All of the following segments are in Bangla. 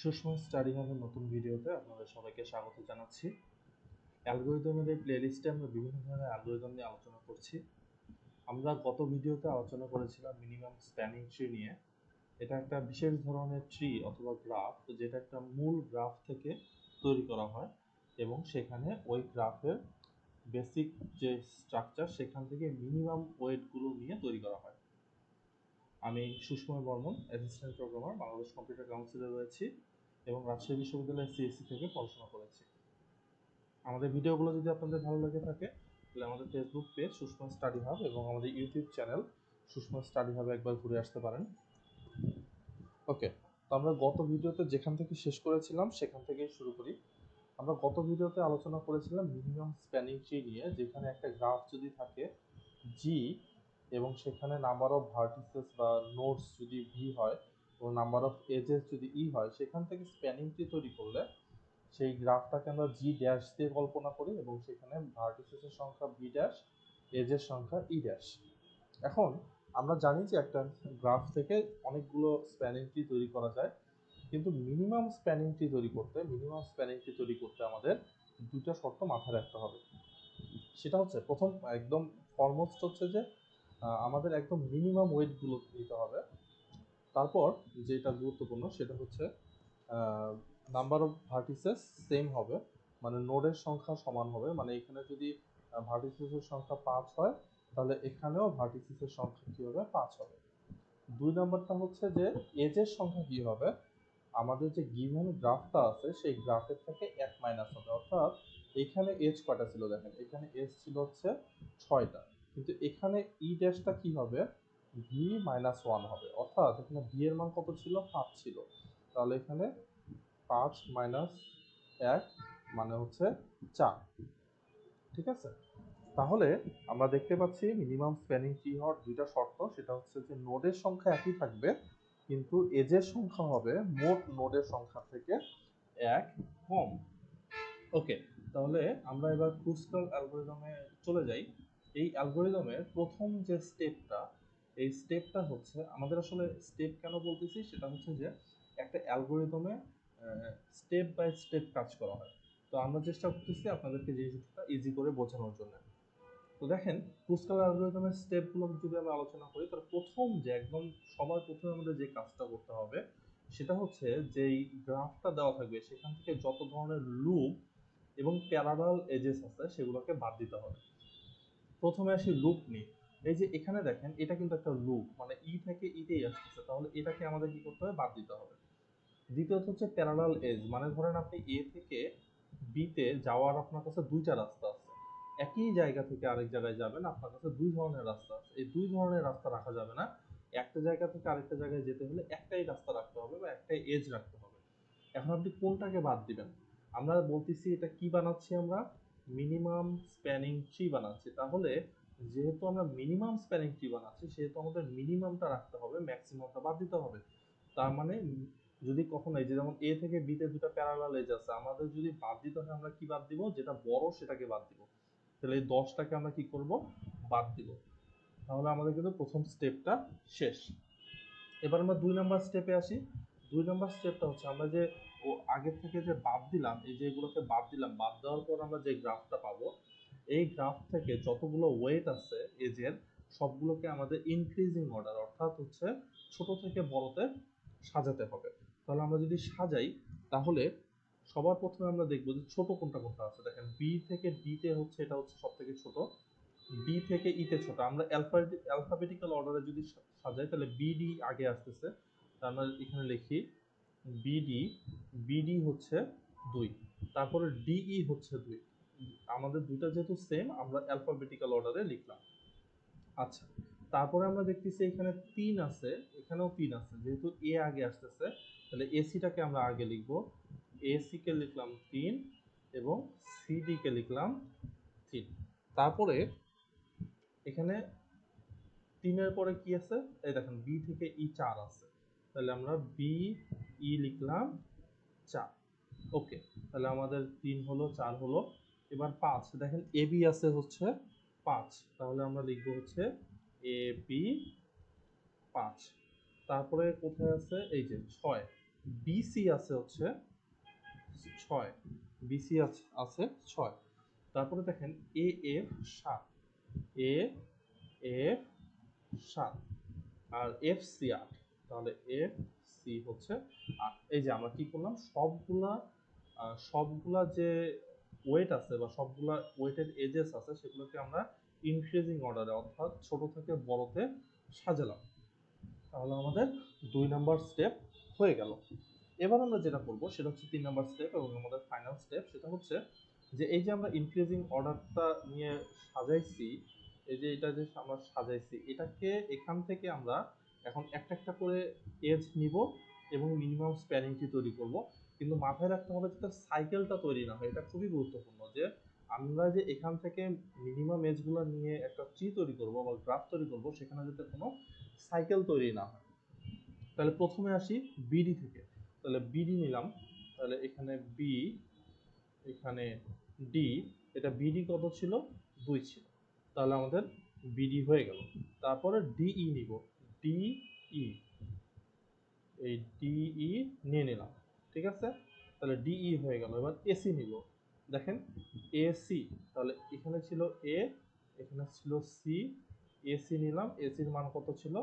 সুষম স্টাডি হাবের নতুন ভিডিওতে আপনাদের সবাইকে স্বাগত জানাচ্ছি। অ্যালগোরিদমের এই প্লেলিস্টে আমরা বিভিন্ন ধরনের অ্যালগোরিদম নিয়ে আলোচনা করছি। আমরা গত ভিডিওতে আলোচনা করেছিলাম মিনিমাম স্প্যানিং ট্রি নিয়ে। এটা একটা বিশেষ ধরনের ট্রি অথবা গ্রাফ যেটা একটা মূল গ্রাফ থেকে তৈরি করা হয় এবং সেখানে ওই গ্রাফের বেসিক যে স্ট্রাকচার সেখান থেকে মিনিমাম ওয়েটগুলো নিয়ে তৈরি করা হয়। আমি Sushomoy Barman assistant programmer Bangladesh computer কাউন্সিলে রয়েছি এবং রাজশাহী বিশ্ববিদ্যালয়ের সিএসসি থেকে পড়াশোনা করেছি। আমাদের ভিডিওগুলো যদি আপনাদের ভালো লেগে থাকে, তাহলে আমাদের Facebook page Sushama study hub এবং আমাদের ইউটিউব চ্যানেল সুষমা স্টাডি হাবে একবার ঘুরে আসতে পারেন। ওকে তো আমরা গত ভিডিওতে যেখান থেকে শেষ করেছিলাম, সেখান থেকেই শুরু করি। আমরা গত ভিডিওতে আলোচনা করেছিলাম মিনিমাম স্প্যানিং ট্রি নিয়ে, যেখানে একটা গ্রাফ যদি থাকে জি এবং সেখানে নাম্বার অফ ভার্টিসেস বা নোটস যদি ভি হয় এবং নাম্বার অফ এজেস যদি ই হয়, সেখান থেকে স্প্যানিং ট্রি তৈরি করলে সেই গ্রাফটাকে আমরা জি ড্যাশ দিয়ে কল্পনা করি এবং সেখানে ভার্টিসেসের সংখ্যা ভি ড্যাশ এজের সংখ্যা ই ড্যাশ এখন আমরা জানি যে একটা গ্রাফ থেকে অনেকগুলো স্প্যানিং ট্রি তৈরি করা যায়, কিন্তু মিনিমাম স্প্যানিং ট্রি তৈরি করতে মিনিমাম স্প্যানিং ট্রি তৈরি করতে আমাদের দুটো শর্ত মাথায় রাখতে হবে। সেটা হচ্ছে, প্রথম একদম ফরমোস্ট হচ্ছে যে আমাদের একদম মিনিমাম ওয়েটগুলো নিতে হবে। তারপর যেটা গুরুত্বপূর্ণ সেটা হচ্ছে নাম্বার অফ ভার্টিসেস সেম হবে। মানে নোডের সংখ্যা সমান হবে। মানে এখানে যদি ভার্টিসেসের সংখ্যা পাঁচ হয়, তাহলে এখানেও ভার্টিসেসের সংখ্যা কী হবে? পাঁচ হবে। দুই নাম্বারটা হচ্ছে যে এজের সংখ্যা কী হবে? আমাদের যে গিভেন গ্রাফটা আছে, সেই গ্রাফের থেকে এক মাইনাস হবে। অর্থাৎ এখানে এজ কয়টা ছিল দেখেন? এখানে এজ ছিল হচ্ছে ছয়টা। কিন্তু এখানে ই ড্যাশটা কি হবে? ভি মাইনাস ওয়ান হবে। অর্থাৎ এখানে ভি এর মান কত ছিল? পাঁচ ছিল। তাহলে এখানে পাঁচ মাইনাস এক মানে হচ্ছে চার। ঠিক আছে? তাহলে আমরা দেখতে পাচ্ছি মিনিমাম স্প্যানিং ট্রি হওয়ার দুইটা শর্ত। সেটা হচ্ছে যে নোডের সংখ্যা একই থাকবে, কিন্তু এজের সংখ্যা হবে মোট নোডের সংখ্যা থেকে এক কম। ওকে তাহলে আমরা এবার ক্রুস্কাল অ্যালগোরিদমে চলে যাই। এই অ্যালগোরিদমের প্রথম যে স্টেপটা এই স্টেপটা হচ্ছে, আমাদের আসলে স্টেপ কেন বলতেছি? সেটা হচ্ছে যে, একটা অ্যালগোরিদমে স্টেপ বাই স্টেপ কাজ করা হয়। তো আমরা চেষ্টা করতেছি আপনাদেরকে জিনিসটা ইজি করে বোঝানোর জন্য। তো দেখেন ক্রুস্কাল অ্যালগোরিদমের স্টেপগুলো যদি আমরা আলোচনা করি, তাহলে প্রথম যে, একদম সবার প্রথমে আমাদের যে কাজটা করতে হবে, সেটা হচ্ছে যেই গ্রাফটা দেওয়া থাকবে, সেখান থেকে যত ধরনের লুপ এবং প্যারালাল এজেস আছে, সেগুলোকে বাদ দিতে হবে। প্রথমে আসি লুপ নিয়ে এই যে এখানে দেখেন, এটা কিন্তু একটা লুপ মানে ই থেকে ইতেই আসতেছে। তাহলে এটাকে আমাদের কি করতে হবে? বাদ দিতে হবে। দ্বিতীয়ত হচ্ছে প্যারালাল এজ মানে ধরেন আপনি এ থেকে বিতে যাওয়ার আপনার কাছে দুইটা রাস্তা আছে। একই জায়গা থেকে আরেক জায়গায় যাবেন, আপনার কাছে দুই ধরনের রাস্তা আছে। এই দুই ধরনের রাস্তা রাখা যাবে না। একটা জায়গা থেকে আরেকটা জায়গায় যেতে হলে একটাই রাস্তা রাখতে হবে বা একটাই এজ রাখতে হবে। এখন আপনি কোনটাকে বাদ দিবেন? আমরা বলতেছি এটা কি বানাচ্ছি আমরা? মিনিমাম স্প্যানিং ট্রি বানাচ্ছি। তাহলে যেহেতু আমরা মিনিমাম স্প্যানিং ট্রি বানাচ্ছি, সেহেতু আমাদের মিনিমামটা রাখতে হবে, ম্যাক্সিমামটা বাদ দিতে হবে। তার মানে যদি কখনো এই যে যেমন এ থেকে বিতে দুটো প্যারালাল এজ আছে, আমাদের যদি বাদ দিতে হয়, আমরা কি বাদ দিব? যেটা বড় সেটাকে বাদ দিব। তাহলে এই দশটাকে আমরা কি করব? বাদ দিব। তাহলে আমাদের কিন্তু প্রথম স্টেপটা শেষ। এবার আমরা দুই নাম্বার স্টেপে আসি। দুই নাম্বার স্টেপটা হচ্ছে আমরা যে ও আগের থেকে যে বাদ দিলাম, এই যে এগুলোকে বাদ দিলাম, বাদ দেওয়ার পর আমরা যে গ্রাফটা পাবো, এই গ্রাফ থেকে যতগুলো ওয়েট আছে এজের সবগুলোকে আমাদের ইনক্রিজিং অর্ডার অর্থাৎ হচ্ছে ছোট থেকে বড়তে সাজাতে হবে। তাহলে আমরা যদি সাজাই, তাহলে সবার প্রথমে আমরা দেখব যে ছোট কোনটা কোনটা আছে। দেখেন বি থেকে ডিতে হচ্ছে, এটা হচ্ছে সব থেকে ছোট। ডি থেকে ইতে ছোট। আমরা অ্যালফাবেটিক্যাল অর্ডারে যদি সাজাই, তাহলে বিডি আগে আসতেছে। আমরা এখানে লিখি বিডি বিডি হচ্ছে দুই, তারপরে ডিই হচ্ছে দুই। আমাদের দুইটা যেহেতু সেম আমরা অ্যালফাবেটিক্যাল অর্ডারে লিখলাম। আচ্ছা তারপরে আমরা দেখতেছি এখানে তিন আছে, এখানেও তিন আছে, যেহেতু এ আগে আসতেছে, তাহলে এসিটাকে আমরা আগে লিখব। এসিকে লিখলাম তিন এবং সিডিকে লিখলাম তিন। তারপরে এখানে তিনের পরে কি আছে? এই দেখেন বি থেকে ই চার আছে। তাহলে আমরা বি ই লিখলাম চার। ওকে তাহলে আমাদের তিন হলো, চার হলো, এবার পাঁচ। দেখেন এ বি আছে হচ্ছে পাঁচ। তাহলে আমরা লিখব হচ্ছে এ বি পাঁচ। তারপরে কোথায় আছে? এই যে ছয়। বিসি আছে হচ্ছে ছয়। বিসি আছে আছে ছয়। তারপরে দেখেন এ এফ সাত। এ এফ সাত। আর এফ সি আট। তাহলে এ সি হচ্ছে আট। এই যে আমরা কি করলাম? সবগুলা সবগুলা যে ওয়েট আছে বা সবগুলা ওয়েটের এজেস আছে, সেগুলোকে আমরা ইনক্রিজিং অর্ডারে অর্থাৎ ছোট থেকে বড়তে সাজালাম। তাহলে আমাদের দুই নাম্বার স্টেপ হয়ে গেল। এবার আমরা যেটা করব, সেটা হচ্ছে তিন নাম্বার স্টেপ এবং আমাদের ফাইনাল স্টেপ সেটা হচ্ছে যে এই যে আমরা ইনক্রিজিং অর্ডারটা নিয়ে সাজাইছি, এই যে এটা যে আমরা সাজাইছি, এটাকে এখান থেকে আমরা এখন একটা একটা করে এজ নিব এবং মিনিমাম স্প্যানিংটি তৈরি করব। কিন্তু মাথায় রাখতে হবে যাতে সাইকেলটা তৈরি না হয়, এটা খুবই গুরুত্বপূর্ণ যে আমরা যে এখান থেকে মিনিমাম এজগুলো নিয়ে একটা ট্রি তৈরি করব বা গ্রাফ তৈরি করব, সেখানে যাতে কোনো সাইকেল তৈরি না হয়। তাহলে প্রথমে আসি বিডি থেকে। তাহলে বিডি নিলাম। তাহলে এখানে বি এখানে ডি এটা বিডি কত ছিল? দুই ছিল। তাহলে আমাদের বিডি হয়ে গেল। তারপরে ডিই নিব। ডিই এই ডিই নিয়ে নিলাম, ঠিক আছে? তাহলে ডিই হয়ে গেল, এবার এসি নিব। দেখেন এসি তাহলে এখানে ছিল এ এখানে ছিল সি এসি নিলাম এসির মান কত ছিল?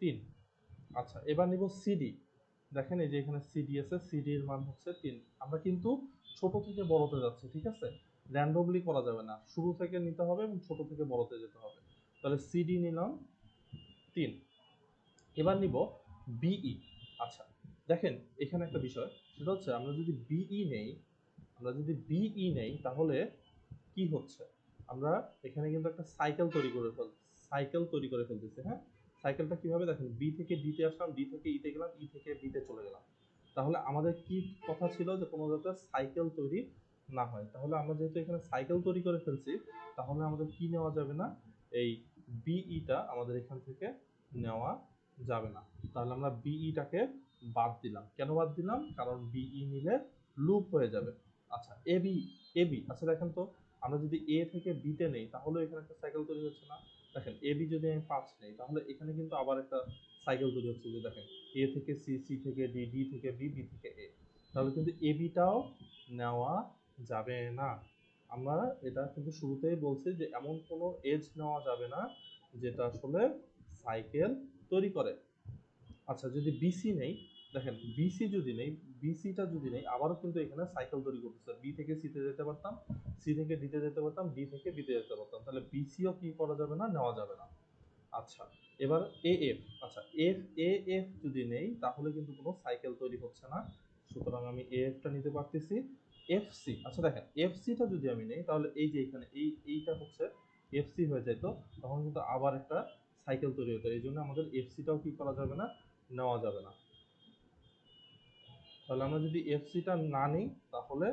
তিন। আচ্ছা এবার নিব সিডি দেখেন, এই যে এখানে সিডি আছে সিডি এর মান হচ্ছে তিন। আমরা কিন্তু ছোট থেকে বড়তে যাচ্ছি, ঠিক আছে? র্যান্ডমলি করা যাবে না। শুরু থেকে নিতে হবে এবং ছোট থেকে বড়তে যেতে হবে। তাহলে সিডি নিলাম, তিন। এবার নিব বিই আচ্ছা দেখেন এখানে একটা বিষয়, সেটা হচ্ছে আমরা যদি বিই নেই, আমরা যদি বিই নেই, তাহলে কি হচ্ছে? আমরা এখানে কিন্তু একটা সাইকেল তৈরি করে ফেল সাইকেল তৈরি করে ফেলতেছি হ্যাঁ? সাইকেলটা কীভাবে? দেখেন বি থেকে ডিতে আসলাম ডি থেকে ইতে গেলাম ই থেকে বিতে চলে গেলাম। তাহলে আমাদের কি কথা ছিল যে কোনো যাতে সাইকেল তৈরি না হয়? তাহলে আমরা যেহেতু এখানে সাইকেল তৈরি করে ফেলছি, তাহলে আমাদের কি নেওয়া যাবে না? এই বিইটা আমাদের এখান থেকে নেওয়া যাবে না। তাহলে আমরা বিইটাকে বাদ দিলাম। কেন বাদ দিলাম? কারণ বিই নিলে লুপ হয়ে যাবে। আচ্ছা এবি এবি আচ্ছা দেখেন তো, আমরা যদি এ থেকে বিতে নেই, তাহলে এখানে একটা সাইকেল তৈরি হচ্ছে না। দেখেন এবি যদি আমি পাঁচ নেই, তাহলে এখানে কিন্তু আবার একটা সাইকেল তৈরি হচ্ছে যে দেখেন এ থেকে সি সি থেকে ডি ডি থেকে বি বি থেকে এ তাহলে কিন্তু এ এবিটাও নেওয়া যাবে না। আমরা এটা কিন্তু শুরুতেই বলছি যে এমন কোনো এজ নেওয়া যাবে না, যেটা আসলে সাইকেল তৈরি করে। আচ্ছা যদি বিসি নেই, দেখেন বিসি যদি নেই বিসিটা যদি নেই, আবারও কিন্তু এখানে সাইকেল তৈরি করতেছে। বি থেকে সিতে যেতে পারতাম সি থেকে ডিতে যেতে পারতাম ডি থেকে বিতে যেতে পারতাম। তাহলে বিসিও কি করা যাবে না, নেওয়া যাবে না। আচ্ছা এবার এ এফ আচ্ছা এফ এ এফ যদি নেই, তাহলে কিন্তু কোনো সাইকেল তৈরি হচ্ছে না। সুতরাং আমি এ এফটা নিতে পারতেছি। এফ সি আচ্ছা দেখেন এফ সিটা যদি আমি নেই, তাহলে এই যে এখানে, এই, এইটা হচ্ছে এফ সি হয়ে যেত তখন কিন্তু আবার একটা সাইকেল তৈরি হতো এই জন্য আমাদের এফ সিটাও কি করা যাবে না, নেওয়া যাবে না। তাহলে আমরা যদি এফ সিটা না নিই, তাহলে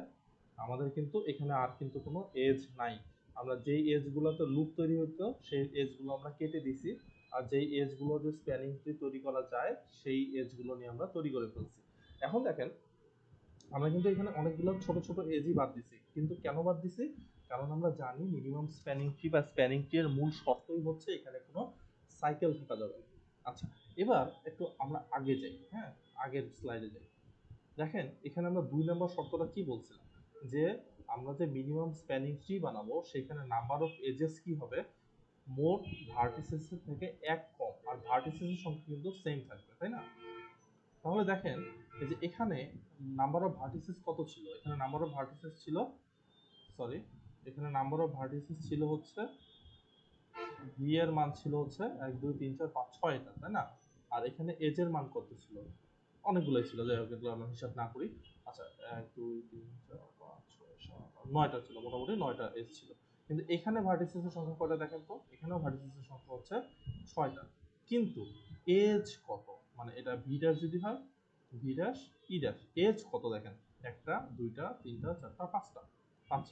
আমাদের কিন্তু এখানে আর কিন্তু কোনো এজ নাই। আমরা যেই এজগুলোতে লুপ তৈরি হতো, সেই এজগুলো আমরা কেটে দিছি। আর যেই এজগুলো যে স্প্যানিং ট্রি তৈরি করা যায়, সেই এজগুলো নিয়ে আমরা তৈরি করে ফেলছি। এখন দেখেন, আমরা কিন্তু এখানে অনেকগুলো ছোট ছোট এজই বাদ দিছি। কিন্তু কেন বাদ দিছি? কারণ আমরা জানি মিনিমাম স্প্যানিং ট্রি বা স্প্যানিং ট্রি এর মূল শর্তই হচ্ছে এখানে কোনো সাইকেল থাকা যাবে আচ্ছা এবার একটু আমরা আগে যাই হ্যাঁ? আগের স্লাইডে যাই। দেখেন, এখানে আমরা দুই নম্বর শর্তটা কি বলছিলাম? যে আমরা যে মিনিমাম স্প্যানিং ট্রি বানাবো, সেখানে নাম্বার অফ এজেস কি হবে? মোট ভার্টিসেস থেকে এক কম, আর ভার্টিসেসের সংখ্যা কিন্তু সেম থাকবে, তাই না? তাহলে দেখেন, এই যে এখানে নাম্বার অফ ভার্টিসেস কত ছিল? এখানে নাম্বার অফ ভার্টিসেস ছিল সরি এখানে নাম্বার অফ ভার্টিসেস ছিল হচ্ছে এর মান ছিল হচ্ছে এক, দুই, তিন, চার, পাঁচ ছয়টা তাই না? আর এখানে এজ এর মান কত ছিল? অনেকগুলোই ছিল, যাই হোক, এগুলো আমরা হিসাব না করি। আচ্ছা এক, দুই, তিন, চার, পাঁচ, ছয়, সাত নয়টা ছিল, মোটামুটি নয়টা এজ ছিল। কিন্তু এখানে ভার্টিসেসের সংখ্যা কয়টা দেখেন তো? এখানেও ভার্টিসেসের সংখ্যা হচ্ছে ছয়টা। কিন্তু এজ কত? মানে এটা ভি ড্যাশ যদি হয় V dash E dash edge কত দেখেন? একটা, দুইটা, তিনটা, চারটা, পাঁচটা। পাঁচ।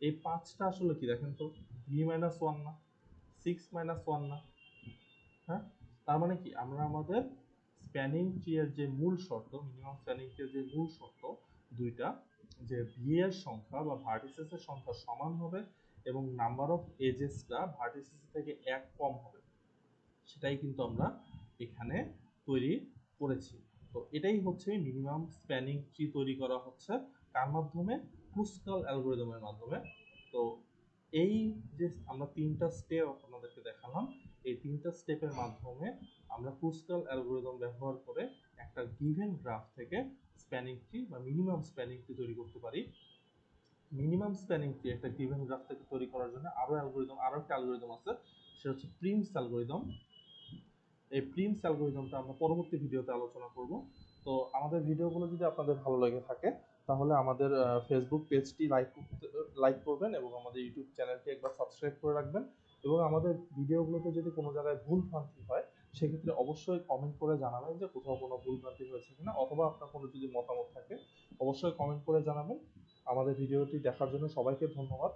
এই পাঁচটা আসলে কি দেখেন তো? ভি মাইনাস ওয়ান না? সিক্স মাইনাস ওয়ান না। হ্যাঁ? তার মানে কি? আমরা আমাদের স্প্যানিং ট্রিয়ের যে মূল শর্ত মিনিমাম স্প্যানিং ট্রি এর যে মূল শর্ত, দুইটা যে এর সংখ্যা বা ভার্টিসেসের সংখ্যা সমান হবে এবং নাম্বার অফ এজেসটা ভার্টিসেস থেকে এক কম হবে। সেটাই কিন্তু আমরা এখানে তৈরি করেছি। তো এটাই হচ্ছে মিনিমাম স্প্যানিং ট্রি তৈরি করা হচ্ছে। কার মাধ্যমে? ক্রুসকাল অ্যালগোরিদমের মাধ্যমে। তো এই যে আমরা তিনটা স্টেপ আপনাদেরকে দেখালাম, এই তিনটা স্টেপের মাধ্যমে আমরা ক্রুসকাল অ্যালগোরিদম ব্যবহার করে একটা গিভেন গ্রাফ থেকে স্প্যানিং ট্রি বা মিনিমাম স্প্যানিং ট্রি তৈরি করতে পারি। মিনিমাম স্প্যানিং ট্রি একটা গিভেন গ্রাফ থেকে তৈরি করার জন্য আরও অ্যালগোরিদম আরও একটা অ্যালগোরিদম আছে, সেটা হচ্ছে প্রিমস অ্যালগোরিদম এই প্রিমস অ্যালগোরিদমটা আমরা পরবর্তী ভিডিওতে আলোচনা করব। তো আমাদের ভিডিওগুলো যদি আপনাদের ভালো লেগে থাকে, তাহলে আমাদের ফেসবুক পেজটি লাইক লাইক করবেন এবং আমাদের ইউটিউব চ্যানেলটি একবার সাবস্ক্রাইব করে রাখবেন এবং আমাদের ভিডিওগুলোতে যদি কোনো জায়গায় ভুল ভ্রান্তি হয়, সেক্ষেত্রে অবশ্যই কমেন্ট করে জানাবেন যে কোথাও কোনো ভুল ভ্রান্তি হয়েছে কিনা অথবা আপনার কোনো যদি মতামত থাকে, অবশ্যই কমেন্ট করে জানাবেন। আমাদের ভিডিওটি দেখার জন্য সবাইকে ধন্যবাদ।